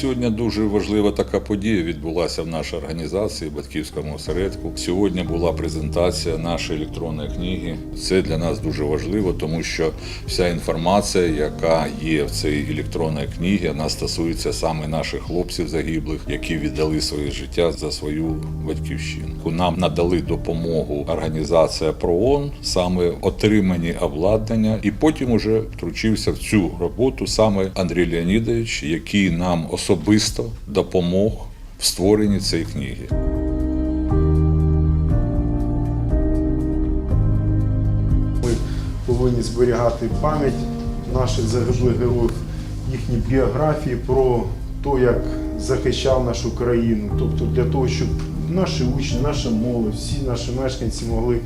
Сьогодні дуже важлива така подія відбулася в нашій організації, батьківському осередку. Сьогодні була презентація нашої електронної книги. Це для нас дуже важливо, тому що вся інформація, яка є в цій електронній книгі, вона стосується саме наших хлопців загиблих, які віддали своє життя за свою батьківщину. Нам надали допомогу організація ПРООН, саме отримані обладнання, і потім уже втручився в цю роботу саме Андрій Леонідович, який нам особисто допомог в створенні цієї книги. Ми повинні зберігати пам'ять наших загиблих героїв, їхні біографії про те, як захищав нашу країну. Тобто для того, щоб наші учні, наша молодь, всі наші мешканці могли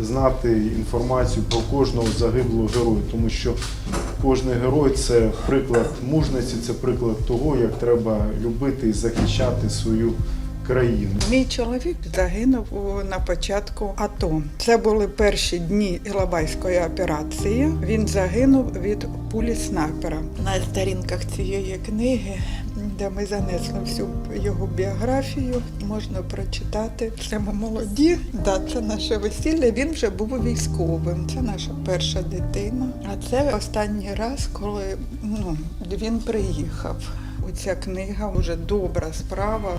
знати інформацію про кожного загиблого героя, тому що кожен герой це приклад мужності, це приклад того, як треба любити і захищати свою країну. Мій чоловік загинув на початку АТО. Це були перші дні Ілабайської операції. Він загинув від пулі снайпера. На сторінках цієї книги, де ми занесли всю його біографію, можна прочитати. Це ми молоді. Да, це наше весілля. Він вже був військовим. Це наша перша дитина. А це останній раз, коли ну, він приїхав. Оця книга вже добра справа.